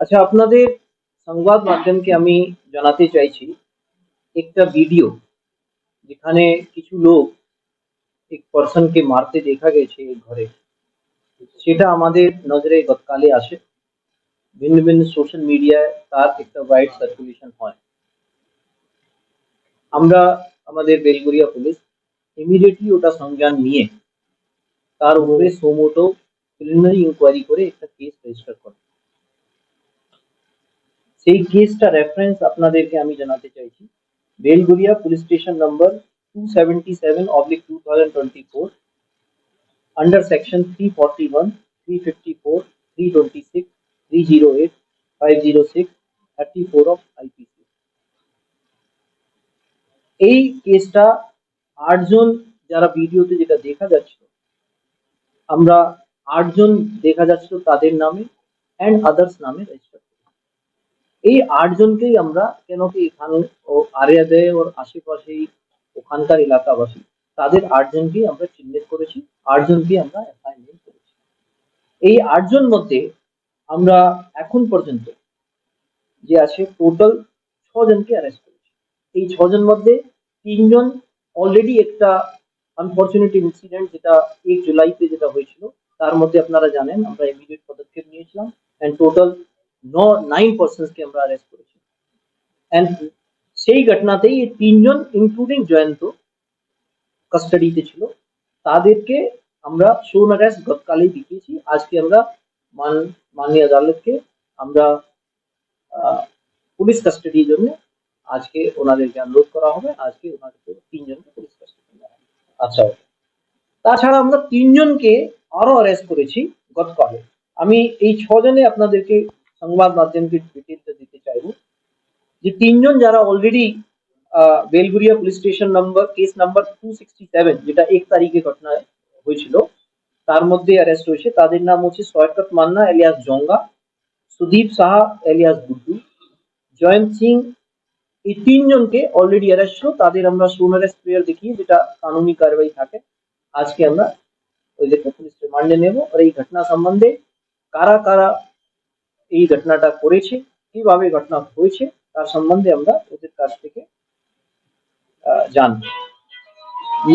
আচ্ছা আপনাদের সংবাদ মাধ্যমকে আমি জানাতে চাইছি, একটা ভিডিও যেখানে কিছু লোক এক পার্সনকে মারতে দেখা গেছে ঘরে। সেটা আমাদের নজরে গতকালে আসে। ভিন্ন ভিন্ন সোশ্যাল মিডিয়ায় তার একটা ওয়াইড সার্কুলেশন হয়। আমরা আমাদের বেলগুড়িয়া পুলিশ ইমিডিয়েটলি ওটা সংজ্ঞান নিয়ে তার উপরে সোমোটো প্রিলিমিনারি ইনকোয়ারি করে একটা কেস রেজিস্টার করে। সেই কেসটা রেফারেন্স আপনাদেরকে আমি জানাতে চাইছি Belgharia police station number two seventy seven oblique two thousand twenty four under section 341, 354, 326, 308, 506, 34 of IPC. এই কেসটা আটজন যারা ভিডিওতে যেটা দেখা যাচ্ছিল আমরা আটজন দেখা যাচ্ছিল তাদের নামে অ্যান্ড আদার্স নামে রেজিস্টার এই আটজনকেই আমরা কেন কি এখানে ও আরিয়াদে ওর আশেপাশেই ওখানকার এলাকাবাসী, তাদের আটজনকেই আমরা চিহ্নিত করেছি আটজনকে আমরা অ্যাসাইনমেন্ট করেছি। এই আটজন মধ্যে আমরা এখন পর্যন্ত যে আছে টোটাল ছজনকে অ্যারেস্ট করেছি। এই ছজন মধ্যে তিনজন অলরেডি একটা আনফর্চুনেট ইনসিডেন্ট যেটা এক জুলাইতে যেটা হয়েছিল, তার মধ্যে আপনারা জানেন, আমরা ইমিডিয়েট পদক্ষেপ নিয়েছিলাম অ্যান্ড টোটাল নাইন পার্সনকে আমরা অ্যারেস্ট করেছি। অ্যান্ড সেই ঘটনাতেই এই তিনজন ইনক্লুডিং জয়ন্ত কাস্টাডিতে ছিল। তাদেরকে আমরা শোন অ্যারেস্ট গতকালেই দেখিয়েছি। আজকে আমরা মান, মাননীয় আদালতকে আমরা পুলিশ কাস্টাডির জন্য আজকে ওনাদেরকে অনুরোধ করা হবে। আজকে ওনাদেরকে তিনজনকে পুলিশ কাস্টাডি আচ্ছা তাছাড়া আমরা তিনজনকে আরও অ্যারেস্ট করেছি গতকালে আমি এই ছজনে আপনাদেরকে সংবাদ মাধ্যমকে ডিটেলটা দিতে চাইব। যে তিনজন যারা already Belgharia police station number case number two sixty seven যেটা এক তারিখে ঘটনা হয়েছিল, তার মধ্যে অ্যারেস্ট হয়েছে। তাদের নাম হচ্ছে সৈকত মান্না এলিয়াস জঙ্গা, সুদীপ সাহা এলিয়াস গুড্ডু, জয়ন্ত সিং। এই তিনজনকে অলরেডি অ্যারেস্ট ছিল। তাদের আমরা সোন অ্যারেস্ট প্রেয়ার দেখিয়ে যেটা কানুনি কারবাই থাকে, আজকে আমরা ওইদেরকে পুলিশ রিমান্ডে নেব। আর এই ঘটনা সম্বন্ধে কারা কারা এই ঘটনাটা করেছে, কীভাবে ঘটনা হয়েছে তার সম্বন্ধে আমরা ওদের কাছ থেকে জানব।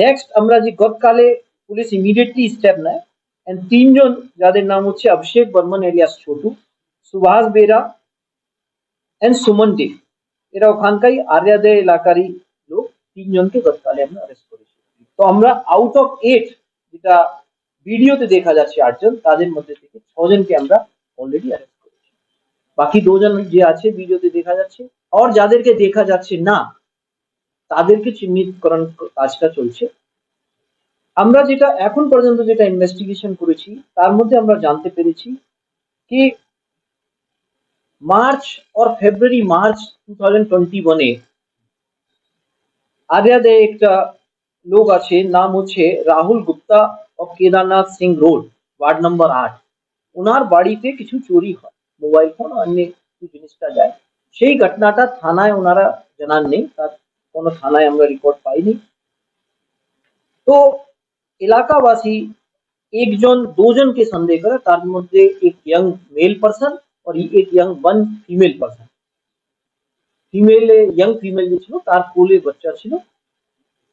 নেক্সট আমরা যে গতকালে পুলিশ ইমিডিয়েটলি স্টেপ নেয় তিনজন যাদের নাম হচ্ছে অভিষেক বর্মন এলিয়াস ছোটু, সুভাষ বেরা এন্ড সুমন দে। এরা ওখানকারই আর্যাদে এলাকারই লোক, তিনজনকে গতকালে আমরা অ্যারেস্ট করেছি। তো আমরা আউট অফ এইট যেটা ভিডিওতে দেখা যাচ্ছে আটজন, তাদের মধ্যে থেকে ছজনকে আমরা অলরেডি অ্যারেস্ট বাকি দুজন যে আছে ভিডিওতে দেখা যাচ্ছে, আর যাদেরকে দেখা যাচ্ছে না, তাদেরকে চিহ্নিতকরণ কাজটা চলছে। আমরা যেটা এখন পর্যন্ত যেটা ইনভেস্টিগেশন করেছি, তার মধ্যে আমরা জানতে পেরেছি কি মার্চ और February March two thousand twenty ওয়ানে আরিয়াদে একটা লোক আছে, নাম হচ্ছে রাহুল গুপ্তা ও Kedarnath Singh road ward number আট। ওনার বাড়িতে কিছু চুরি হয়। মোবাইল ফোন ও অন্য কিছু জিনিসটা যায় সেই ঘটনাটা থানায় ওনারা জানান নেই তার কোনো থানায় আমরা রিপোর্ট পাইনি তো এলাকাবাসী একজন দুজনকে সন্দেহ করে তার মধ্যে এক ইয়াং মেল পার্সন और एक young one female person female young female যে ছিল তার কোলে বাচ্চা ছিল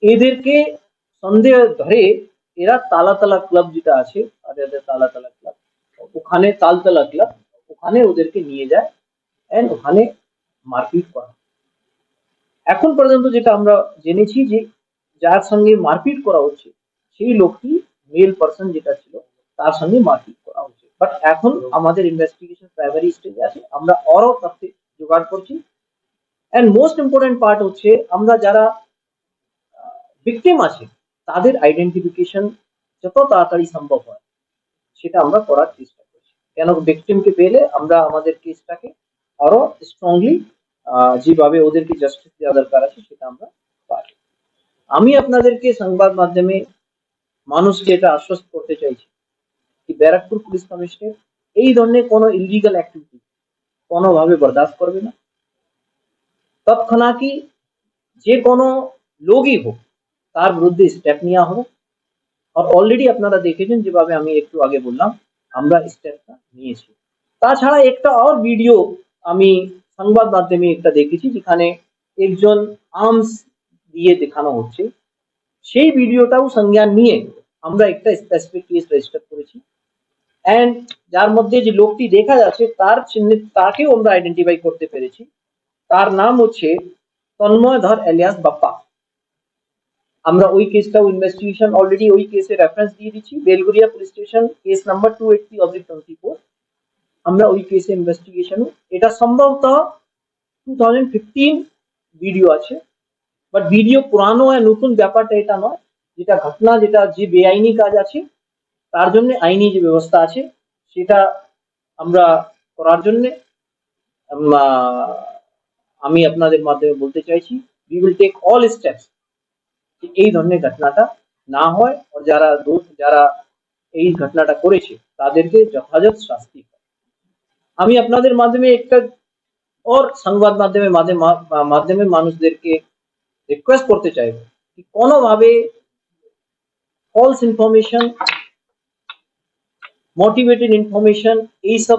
এদেরকে সন্দেহ ধরে এরা তালাতলা ক্লাব যেটা আছে আদের তালাতলা ক্লাব ওখানে তালতলা ক্লাব ওখানে ওদেরকে নিয়ে যায় এন্ড ওখানে মারপিট করা এখন পর্যন্ত যেটা আমরা জেনেছি যে যার সঙ্গে মারপিট করা হচ্ছে, সেই লোকটি মেল পার্সন যেটা ছিল, তার সঙ্গে মারপিট করা হচ্ছে। বাট এখন আমাদের ইনভেস্টিগেশন প্রাইমারি স্টেজে আছে, আমরা আরও তথ্য জোগাড় করছি। অ্যান্ড মোস্ট ইম্পর্টেন্ট পার্ট হচ্ছে, আমরা যারা ভিকটিম আছে, তাদের আইডেন্টিফিকেশন যত তাড়াতাড়ি সম্ভব হয়, সেটা আমরা করার চেষ্টা কেন ভিকটিমকে পেলে আমরা আমাদের কেসটাকে আরও স্ট্রংলি যেভাবে ওদেরকে জাস্টিস দেওয়া দরকার আছে সেটা আমরা পারি। আমি আপনাদেরকে সংবাদ মাধ্যমে মানুষকে এটা আশ্বস্ত করতে চাইছি কি ব্যারাকপুর পুলিশ কমিশনার এই ধরনের কোনো ইলিগাল অ্যাক্টিভিটি কোনোভাবে বরদাস্ত করবে না। তৎক্ষণাৎই যে কোনো লোকই হোক, তার বিরুদ্ধে স্টেপ নেওয়া হোক। আর অলরেডি আপনারা দেখেছেন যেভাবে আমি একটু আগে বললাম আমরা স্টেপটা নিয়েছি। তাছাড়া একটা আর ভিডিও আমি সংবাদ মাধ্যমে একটা দেখেছি যেখানে একজন আর্মস দিয়ে দেখানো হচ্ছে। সেই ভিডিওটাও সংজ্ঞান নিয়ে আমরা একটা স্পেসিফিক কেস রেজিস্টার করেছি। অ্যান্ড যার মধ্যে যে লোকটি দেখা যাচ্ছে, তার চিহ্নিত তাকেও আমরা আইডেন্টিফাই করতে পেরেছি। তার নাম হচ্ছে তন্ময় ধর এলিয়াস বাপ্পা। আমরা ওই কেসটাও ইনভেস্টিগেশন অলরেডি ওই কেসে রেফারেন্স দিয়ে দিচ্ছি। Belgharia police station case number two eighty oblique twenty four আমরা ওই কেসে ইনভেস্টিগেশন এটা সম্ভবত টু থাউজেন্ড ফিফটিন ভিডিও আছে। বাট ভিডিও পুরানো আর নতুন ব্যাপারটা এটা নয়। যেটা ঘটনা, যেটা যে বেআইনি কাজ আছে, তার জন্য আইনি যে ব্যবস্থা আছে, সেটা আমরা করার জন্য আমি আপনাদের মাধ্যমে বলতে চাইছি we will take all steps এই ধরনের ঘটনাটা না হয় আর যারা দোষ যারা এই ঘটনাটা করেছে তাদেরকে যথাযথ শাস্তি হয়। আমি আপনাদের মাধ্যমে একটা ওর সংবাদ মাধ্যমে মাধ্যমে মাধ্যমে মানুষদেরকে রিকোয়েস্ট করতে চাইব কি কোনোভাবে ফলস ইনফরমেশন মোটিভেটেড ইনফরমেশন এইসব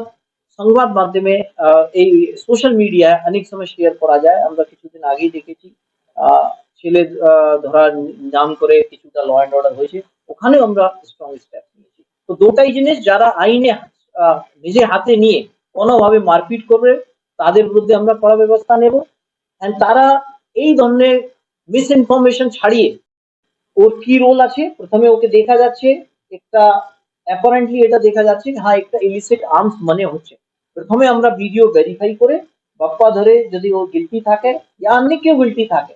সংবাদ মাধ্যমে আহ, এই সোশ্যাল মিডিয়া অনেক সময় শেয়ার করা যায়। আমরা কিছুদিন আগেই দেখেছি আহ, ছেলে ধরার নাম করে কিছুটা ল অ্যান্ড অর্ডার হয়েছে, ওখানেও আমরা স্ট্রং স্টেপ নিয়েছি। তো দুটাই জিনিস যারা আইনে নিজে হাতে নিয়ে কোনোভাবে মারপিট করবে, তাদের বিরুদ্ধে আমরা কড়া ব্যবস্থা নেব। এন্ড তারা এই ধরনের মিস ইনফরমেশন ছাড়িয়ে ওর কি রোল আছে, প্রথমে ওকে দেখা যাচ্ছে, একটা অ্যাপারেন্টলি এটা দেখা যাচ্ছে হ্যাঁ একটা ইলিসিট আর্মস মনে হচ্ছে। প্রথমে আমরা ভিডিও ভেরিফাই করে, বাপ্পা ধরে যদি ও গিলটি থাকে, ইয়া অন্য কেউ গিলটি থাকে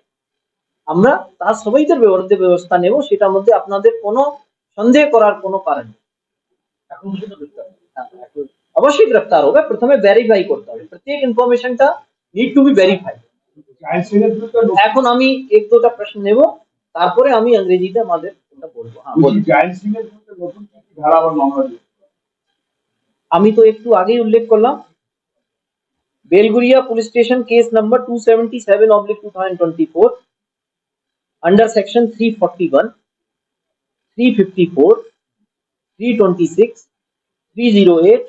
আমরা তার সবাইদের বিরুদ্ধে ব্যবস্থা নেব সেটার মধ্যে আপনাদের কোনো সন্দেহ করার কোনো কারণ নেই। হ্যাঁ, অবশ্যই গ্রেফতার হবে। প্রথমে ভেরিফাই করতে হবে। প্রত্যেক ইনফরমেশনটা নিড টু বি ভেরিফাই এখন আমি এক দুটা প্রশ্ন নেব তারপরে আমি ইংরেজিতে আমাদের বলব। হ্যাঁ আমি তো একটু আগেই উল্লেখ করলাম। Belgharia police station case number two seventy seven oblique two thousand twenty four under section 341 354 326 308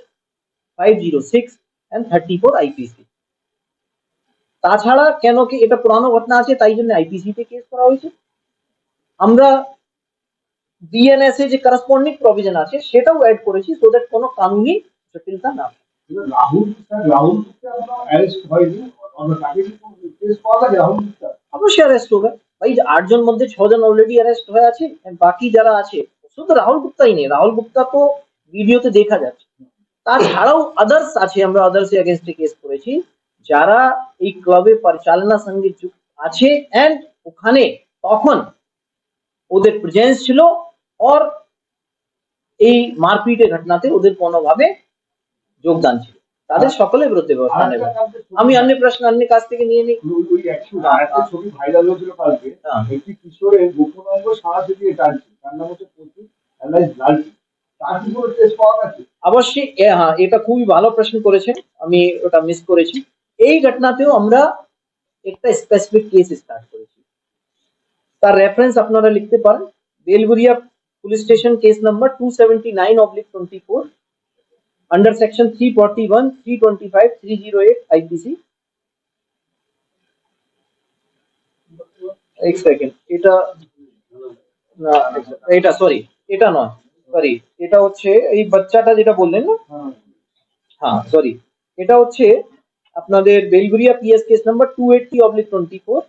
506 and 34 IPC তাছাড়া কেন কি এটা পুরানো ঘটনা আছে তাই জন্য আইপিসি তে কেস করা হয়েছে আমরা ডিএনএস এ যে করসপন্ডিং প্রভিশন আছে সেটাও অ্যাড করেছি সো দ্যাট কোনো কানুনি জটিলতা না রাহুল রাহুল অ্যারেস্ট হয়নি অবশ্যই অ্যারেস্ট হবে ভাই আটজন মধ্যে ছজন অলরেডি অ্যারেস্ট হয়ে আছে বাকি যারা আছে শুধু রাহুল গুপ্তাই নেই। রাহুল গুপ্তা তো ভিডিওতে দেখা যাচ্ছে। তাছাড়াও আদার্স আছে, আমরা আদার্স এগেনস্টে কেস করেছি, যারা এই ক্লাবে পরিচালনা সঙ্গে যুক্ত আছে অ্যান্ড ওখানে তখন ওদের প্রেজেন্স ছিল আর এই মারপিটের ঘটনাতে ওদের কোনোভাবে যোগদান ছিল। তাদের সকলের বিরুদ্ধে ব্যবস্থা নেবে। আমি অন্য প্রশ্ন অন্য কাছ থেকে নিয়ে নিই। ওই- আরেকটা ছবি ভাইরাল হয়েছিল কালকে। হ্যাঁ। একটি কিশোরের গোপন অঙ্গ দিয়ে টানছে। তার নাম হচ্ছে প্রচুর অ্যালাইজ লালটি অবশ্যই হ্যাঁ এটা খুবই ভালো প্রশ্ন করেছেন। আমি ওটা মিস করেছি। এই ঘটনাতেও আমরা একটা স্পেসিফিক কেস স্টার্ট করেছি। তার রেফারেন্স আপনারা লিখতে পারেন। Belgharia police station case number two seventy nine oblique twenty four under section 341 325 308 IPC एक সেকেন্ড এটা না এটা সরি এটা নয় সরি এটা হচ্ছে এই বাচ্চাটা যেটা বললেন না হ্যাঁ হ্যাঁ সরি এটা হচ্ছে আপনাদের Belgharia PS case number two eighty oblique twenty four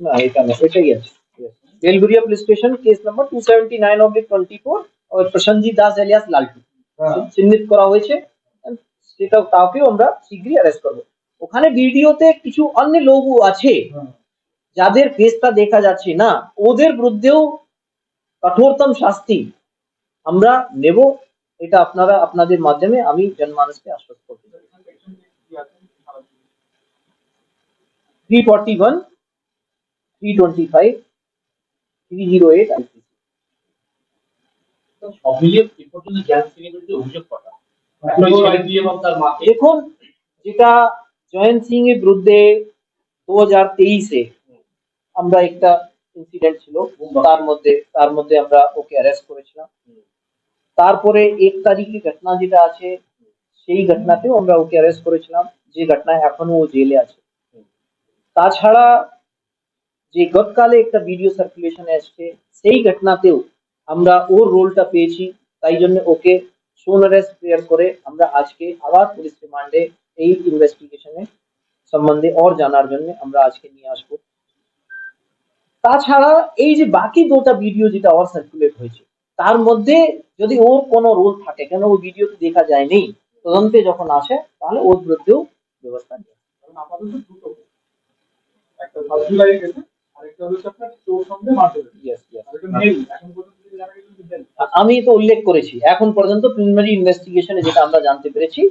না এটা না এটাই আছে Yes. Belgharia police station case number two seventy nine oblique twenty four Prasenjit হ্যাঁ। চিহ্নিত করা হয়েছে। সেটা তাকেও আমরা শীঘ্রই অ্যারেস্ট করব। ওখানে ভিডিওতে কিছু অন্য লোকও আছে। হ্যাঁ। যাদের ফেসটা দেখা যাচ্ছে না ওদের বিরুদ্ধেও কঠোরতম শাস্তি আমরা নেব। এটা আপনারা আপনাদের মাধ্যমে আমি জনমানসকে আশ্বস্ত করতে চাই। Three forty one three twenty five three zero eight IPC সব মিলিয়ে এ পর্যন্ত জ্ঞান সিংয়ের বিরুদ্ধে অভিযোগ করা। একটা ছেলে দিয়ে এবং তার মাকে। দেখুন যেটা জয়ন্ত সিং এর বিরুদ্ধে দু হাজার তেইশে আমরা একটা ইনসিডেন্ট ছিল তার মধ্যে তার মধ্যে আমরা ওকে অ্যারেস্ট করেছিলাম। তারপরে এক তারিখে ঘটনা যেটা আছে সেই ঘটনাতেও আমরা ওকে অ্যারেস্ট করেছিলাম যে ঘটনায় এখনও ও জেলে আছে। তাছাড়া যে গতকালে একটা ভিডিও সার্কুলেশন এসছে সেই ঘটনাতেও আমরা ওর রোলটা পেয়েছি, তাই জন্য ওকে সোন অ্যারেস্ট ক্লিয়ার করে আমরা আজকে আবার পুলিশ রিমান্ডে এই ইনভেস্টিগেশনে সম্বন্ধে ওর জানার জন্য আমরা আজকে নিয়ে আসব। তাছাড়া এই যে বাকি দুটা ভিডিও যেটা ওর সার্কুলেট হয়েছে, তার মধ্যে যদি ওর কোনো রোল থাকে, কেন ওই ভিডিওতে দেখা যায়নি, তদন্তে যখন আসে, তাহলে ওর বিরুদ্ধেও ব্যবস্থা নেওয়া। আপাতত দুটো। একটা আমি তো উল্লেখ করেছি। এখন পর্যন্ত প্রিলিমিনারি ইনভেস্টিগেশনে যেটা আমরা জানতে পেরেছি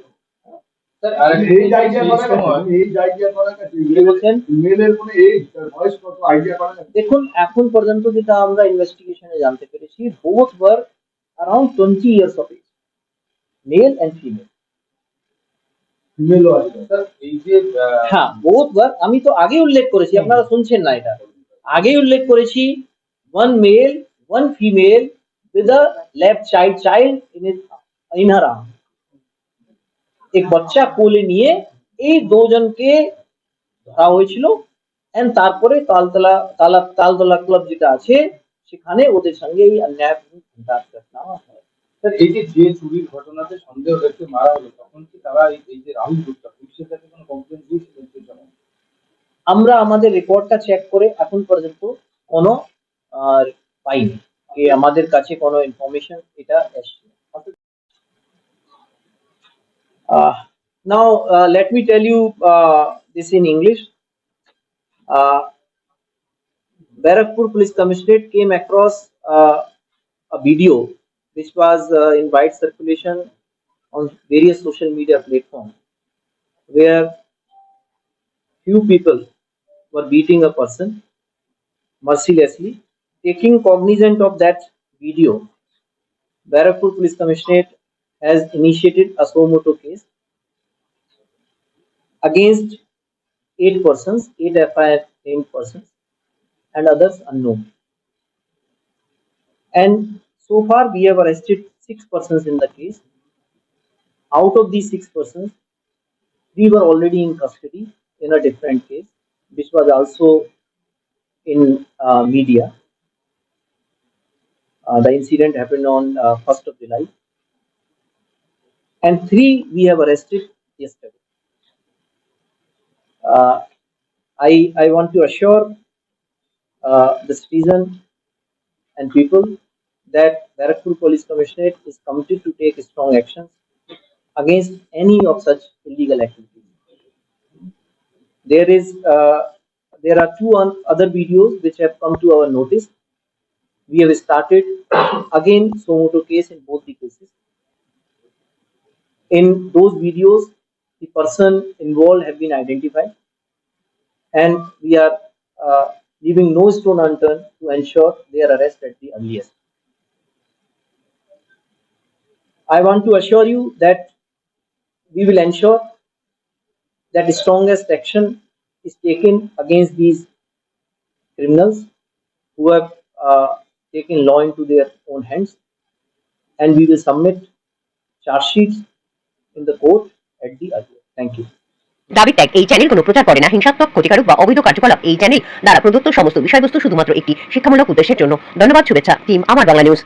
দেখুন এখন পর্যন্ত যেটা আমরা ইনভেস্টিগেশনে জানতে পেরেছি both were around twenty years of age male and female হ্যাঁ বোথ ওয়ার আমি তো আগে উল্লেখ করেছি আপনারা শুনছেন না এটা। আগে উল্লেখ করেছি one male one female with a left child child in in her arm এক বাচ্চা কোলে নিয়ে এই দুজনকে ধরা হয়েছিল এন্ড তারপরে তালতলা, তালা, তালতলা ক্লাব যেটা আছে, সেখানে ওদের সঙ্গে এই অন্যায় ঘটনা হয়। এই যে যে চুরির ঘটনাতে সন্দেহ ব্যক্তি মারা হলো, তখন কি তারা এই যে রাহুল গুপ্তা পুলিশের কাছে কোনো কমপ্লেন দিয়েছিলেন আমরা আমাদের রেকর্ডটা চেক করে এখন পর্যন্ত কোনো আর পাইনি যে আমাদের কাছে কোনো ইনফরমেশন এটা এসছে now let me tell you this in English Barakpur Police Commissionerate came across uh, a video which was uh, in wide circulation on various social media platforms where few people were beating a person mercilessly. Taking cognizant of that video, Barakpur Police Commissionerate has initiated a suo moto case against eight persons, eight FIR named persons, and others unknown. And so far, we have arrested six persons in the case. Out of these six persons, we were already in custody in a different case, which was also in uh, media. Uh, the incident happened on uh, 1st of July. And three we have arrested yesterday. Uh, I, I want to assure uh, the citizen and people that Barakpur Police Commissionerate is committed to take strong actions against any of such illegal activities. There is uh, there are two other videos which have come to our notice. We have started again Somoto case in both the cases. In those videos, the person involved have been identified, and we are uh, leaving no stone unturned to ensure their arrest at the earliest. I want to assure you that we will ensure that strongest action is taken against these criminals who have uh, taken law into their own hands and we will submit charge sheets in the court at the earliest. Thank you. দাবি ত্যাগ এই channel কোনো প্রচার করে না হিংসাত্মক ক্ষতিকারক বা অবৈধ কার্যকলাপ এই চ্যানেল দ্বারা প্রদত্ত সমস্ত বিষয়বস্তু শুধুমাত্র একটি শিক্ষামূলক উদ্দেশ্যের জন্য ধন্যবাদ শুভেচ্ছা টিম আমার বাংলা নিউজ